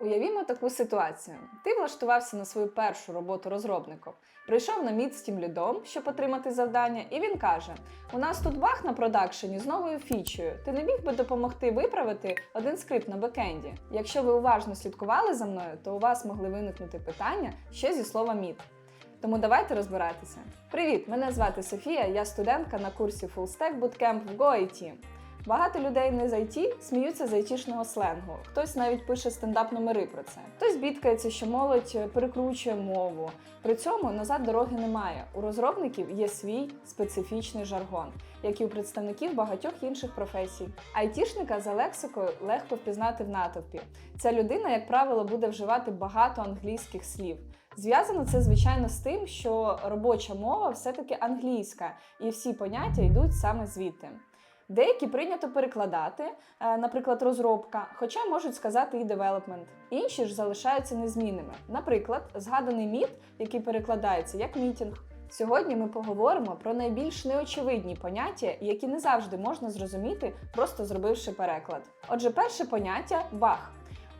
Уявімо таку ситуацію. Ти влаштувався на свою першу роботу розробником. Прийшов на міт з тим лідом, щоб отримати завдання, і він каже: У нас тут баг на продакшені з новою фічею. Ти не міг би допомогти виправити один скрипт на бекенді. Якщо ви уважно слідкували за мною, то у вас могли виникнути питання ще зі слова міт. Тому давайте розбиратися. Привіт! Мене звати Софія, я студентка на курсі Full Stack Bootcamp в GoIT. Багато людей не з сміються з айтішного сленгу. Хтось навіть пише стендап номери про це. Хтось бідкається, що молодь перекручує мову. При цьому назад дороги немає. У розробників є свій специфічний жаргон, як і у представників багатьох інших професій. Айтішника за лексикою легко впізнати в натовпі. Ця людина, як правило, буде вживати багато англійських слів. Зв'язано це, звичайно, з тим, що робоча мова все-таки англійська, і всі поняття йдуть саме звідти. Деякі прийнято перекладати, е, наприклад, розробка, хоча можуть сказати і девелопмент. Інші ж залишаються незмінними. Наприклад, згаданий міт, який перекладається як мітінг. Сьогодні ми поговоримо про найбільш неочевидні поняття, які не завжди можна зрозуміти, просто зробивши переклад. Отже, перше поняття баг.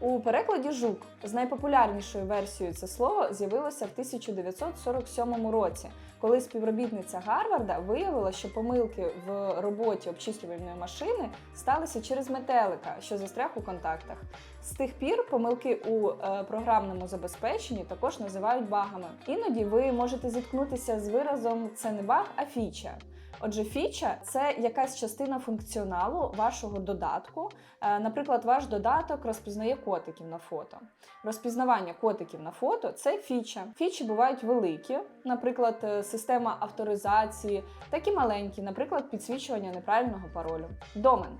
У перекладі жук з найпопулярнішою версією це слово з'явилося в 1947 році, коли співробітниця Гарварда виявила, що помилки в роботі обчислювальної машини сталися через метелика, що застряг у контактах. З тих пір помилки у е, програмному забезпеченні також називають багами. Іноді ви можете зіткнутися з виразом це не баг, а фіча. Отже, фіча це якась частина функціоналу вашого додатку. Е, Наприклад, ваш додаток розпізнає котиків на фото. Розпізнавання котиків на фото це фіча. Фічі бувають великі, наприклад, е, система авторизації, такі маленькі, наприклад, підсвічування неправильного паролю. Домен.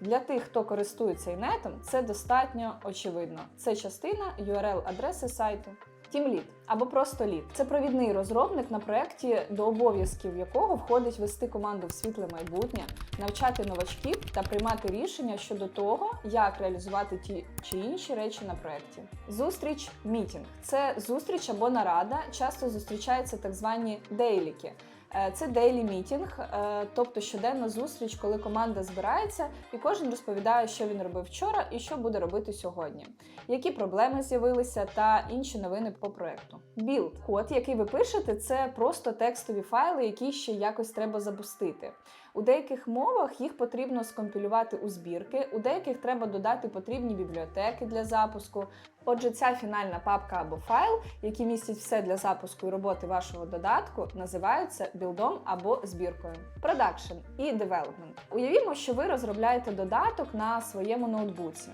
Для тих, хто користується інетом, це достатньо очевидно. Це частина URL-адреси сайту. Тімлід або просто Lead. це провідний розробник на проєкті, до обов'язків якого входить вести команду в світле майбутнє, навчати новачків та приймати рішення щодо того, як реалізувати ті чи інші речі на проєкті. Зустріч мітінг це зустріч або нарада. Часто зустрічаються так звані дейліки. Е, Це дейлі мітінг, е, тобто щоденна зустріч, коли команда збирається і кожен розповідає, що він робив вчора і що буде робити сьогодні, які проблеми з'явилися та інші новини по проекту. Білд код, який ви пишете, це просто текстові файли, які ще якось треба запустити. У деяких мовах їх потрібно скомпілювати у збірки, у деяких треба додати потрібні бібліотеки для запуску. Отже, ця фінальна папка або файл, які містять все для запуску і роботи вашого додатку, називаються білдом або збіркою. Продакшн і девелопмент. Уявімо, що ви розробляєте додаток на своєму ноутбуці.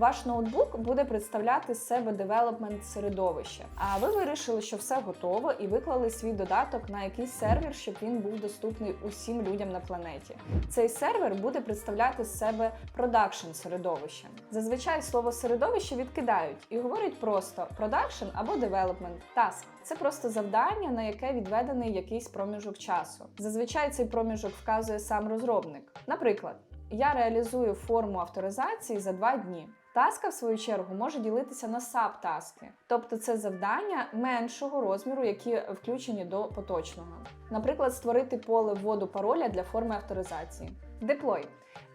Ваш ноутбук буде представляти з себе девелопмент середовище. А ви вирішили, що все готово, і виклали свій додаток на якийсь сервер, щоб він був доступний усім людям на планеті. Цей сервер буде представляти з себе продакшн середовище. Зазвичай слово середовище відкидають і говорять просто продакшн або девелопмент. Task – це просто завдання, на яке відведений якийсь проміжок часу. Зазвичай цей проміжок вказує сам розробник. Наприклад, я реалізую форму авторизації за два дні. Таска, в свою чергу, може ділитися на саб-таски, тобто це завдання меншого розміру, які включені до поточного. Наприклад, створити поле вводу пароля для форми авторизації. Деплой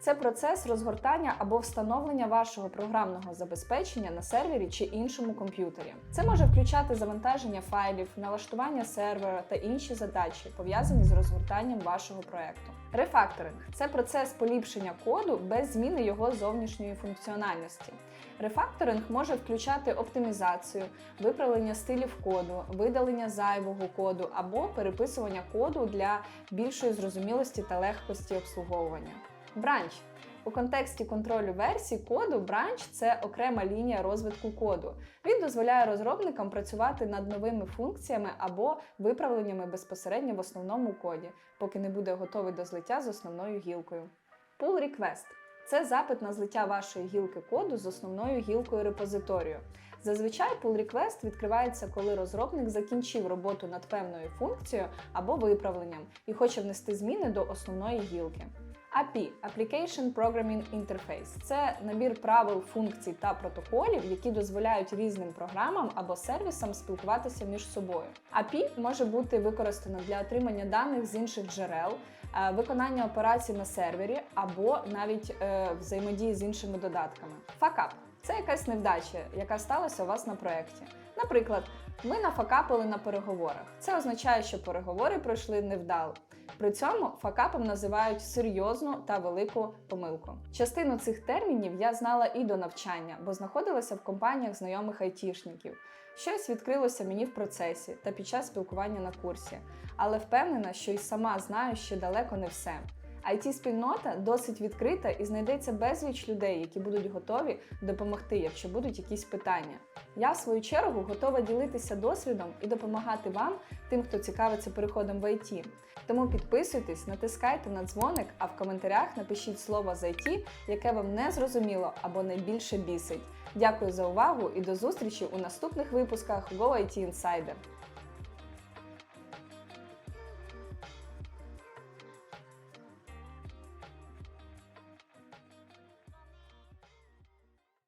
це процес розгортання або встановлення вашого програмного забезпечення на сервері чи іншому комп'ютері. Це може включати завантаження файлів, налаштування сервера та інші задачі, пов'язані з розгортанням вашого проекту. Рефакторинг це процес поліпшення коду без зміни його зовнішньої функціональності. Рефакторинг може включати оптимізацію, виправлення стилів коду, видалення зайвого коду або переписування коду для більшої зрозумілості та легкості обслуговування. Бранч у контексті контролю версій коду бранч це окрема лінія розвитку коду. Він дозволяє розробникам працювати над новими функціями або виправленнями безпосередньо в основному коді, поки не буде готовий до злиття з основною гілкою. Pull request це запит на злиття вашої гілки коду з основною гілкою репозиторію. Зазвичай pull request відкривається, коли розробник закінчив роботу над певною функцією або виправленням і хоче внести зміни до основної гілки. API – Application Programming Interface – це набір правил, функцій та протоколів, які дозволяють різним програмам або сервісам спілкуватися між собою. API може бути використано для отримання даних з інших джерел, е, виконання операцій на сервері або навіть е, взаємодії з іншими додатками. Факап це якась невдача, яка сталася у вас на проєкті. Наприклад, ми нафакапили на переговорах. Це означає, що переговори пройшли невдало. При цьому факапом називають серйозну та велику помилку. Частину цих термінів я знала і до навчання, бо знаходилася в компаніях знайомих айтішників. Щось відкрилося мені в процесі та під час спілкування на курсі, але впевнена, що й сама знаю ще далеко не все. It спільнота досить відкрита і знайдеться безліч людей, які будуть готові допомогти, якщо будуть якісь питання. Я, в свою чергу, готова ділитися досвідом і допомагати вам, тим, хто цікавиться переходом в IT. Тому підписуйтесь, натискайте на дзвоник, а в коментарях напишіть слово з яке вам не зрозуміло або найбільше бісить. Дякую за увагу і до зустрічі у наступних випусках Go IT Insider.